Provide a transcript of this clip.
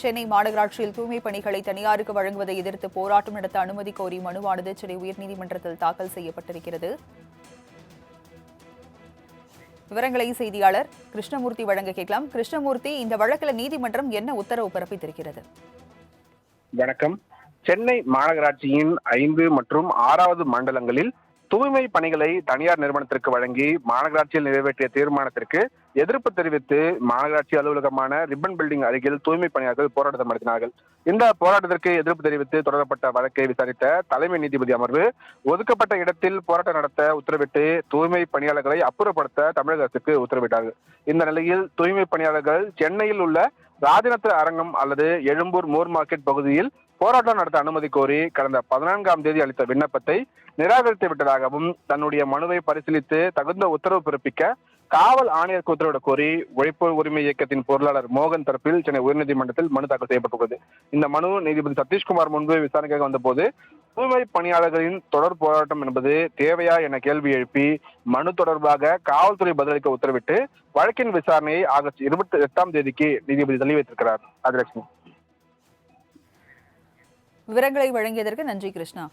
சென்னை மாநகராட்சியில் தூய்மை பணிகளை தனியாருக்கு வழங்குவதை எதிர்த்து போராட்டம் நடத்த அனுமதி கோரி மனுவானது சென்னை உயர்நீதிமன்றத்தில் தாக்கல் செய்யப்பட்டிருக்கிறது. விவரங்களை செய்தியாளர் கிருஷ்ணமூர்த்தி வழங்க கேட்கலாம். கிருஷ்ணமூர்த்தி இந்த வழக்கில் நீதிமன்றம் என்ன உத்தரவு பிறப்பித்திருக்கிறது? வணக்கம். சென்னை மாநகராட்சியின் ஐந்து மற்றும் ஆறாவது மண்டலங்களில் தூய்மை பணிகளை தனியார் நிறுவனத்திற்கு வழங்கி மாநகராட்சியில் நிறைவேற்றிய தீர்மானத்திற்கு எதிர்ப்பு தெரிவித்து மாநகராட்சி அலுவலகமான ரிப்பன் பில்டிங் அருகில் தூய்மை பணியாளர்கள் போராட்டம் நடத்தினார்கள். இந்த போராட்டத்திற்கு எதிர்ப்பு தெரிவித்து தொடரப்பட்ட வழக்கை விசாரித்த தலைமை நீதிபதி அமர்வு ஒதுக்கப்பட்ட இடத்தில் போராட்டம் நடத்த உத்தரவிட்டு தூய்மை பணியாளர்களை அப்புறப்படுத்த தமிழக அரசுக்கு உத்தரவிட்டார்கள். இந்த நிலையில் தூய்மை பணியாளர்கள் சென்னையில் உள்ள ராஜநத்திர அரங்கம் அல்லது எழும்பூர் மோர் மார்க்கெட் பகுதியில் போராட்டம் நடத்த அனுமதி கோரி கடந்த பதினான்காம் தேதி அளித்த விண்ணப்பத்தை நிராகரித்து விட்டதாகவும் தன்னுடைய மனுவை பரிசீலித்து தகுந்த உத்தரவு பிறப்பிக்க காவல் ஆணையருக்கு உத்தரவிட கோரி உழைப்பு உரிமை இயக்கத்தின் பொருளாளர் மோகன் தரப்பில் சென்னை உயர்நீதிமன்றத்தில் மனு தாக்கல் செய்யப்பட்டுள்ளது. இந்த மனு நீதிபதி சதீஷ்குமார் முன்பு விசாரணைக்காக வந்தபோது தூய்மை பணியாளர்களின் தொடர் போராட்டம் என்பது தேவையா என கேள்வி எழுப்பி மனு தொடர்பாக காவல்துறை பதிலளிக்க உத்தரவிட்டு வழக்கின் விசாரணையை ஆகஸ்ட் இருபத்தி எட்டாம் தேதிக்கு நீதிபதி தள்ளி வைத்திருக்கிறார். ராஜலட்சுமி விவரங்களை வழங்கியதற்கு நன்றி கிருஷ்ணா.